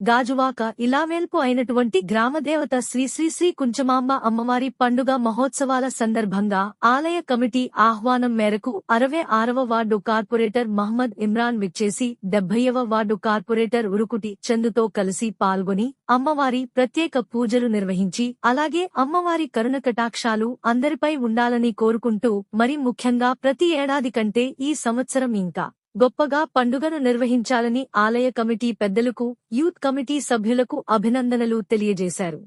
గాజువాక ఇలావేల్పు అయినటువంటి గ్రామదేవత శ్రీ కుంచమాంబ అమ్మవారి పండుగ మహోత్సవాల సందర్భంగా ఆలయ కమిటీ ఆహ్వానం మేరకు అరవై ఆరవ వార్డు కార్పొరేటర్ మహ్మద్ ఇమ్రాన్ విచ్చేసి డెబ్బైవ వార్డు కార్పొరేటర్ ఉరుకుటి చందుతో కలిసి పాల్గొని అమ్మవారి ప్రత్యేక పూజలు నిర్వహించి అలాగే అమ్మవారి కరుణ కటాక్షాలు అందరిపై ఉండాలని కోరుకుంటూ మరి ముఖ్యంగా ప్రతి ఏడాది కంటే ఈ సంవత్సరం ఇంకా గొప్పగా పండుగను నిర్వహించాలని ఆలయ కమిటీ పెద్దలకు యూత్ కమిటీ సభ్యులకు అభినందనలు తెలియజేశారు.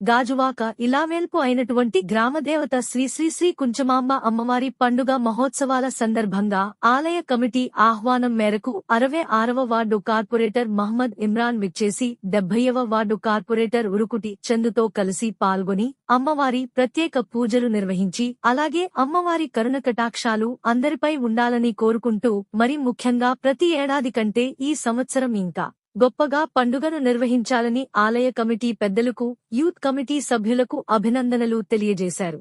గాజువాక ఇలావేల్పు అయినటువంటి గ్రామదేవత శ్రీ శ్రీ శ్రీ కుంచమాంబ అమ్మవారి పండుగ మహోత్సవాల సందర్భంగా ఆలయ కమిటీ ఆహ్వానం మేరకు అరవై ఆరవ వార్డు కార్పొరేటర్ మహ్మద్ ఇమ్రాన్ విచ్చేసి డెబ్బైవ వార్డు కార్పొరేటర్ ఉరుకుటి చందుతో కలిసి పాల్గొని అమ్మవారి ప్రత్యేక పూజలు నిర్వహించి అలాగే అమ్మవారి కరుణ కటాక్షాలు అందరిపై ఉండాలని కోరుకుంటూ మరి ముఖ్యంగా ప్రతి ఏడాది కంటే ఈ సంవత్సరం ఇంకా గొప్పగా పండుగను నిర్వహించాలని ఆలయ కమిటీ పెద్దలకు యూత్ కమిటీ సభ్యులకు అభినందనలు తెలియజేశారు.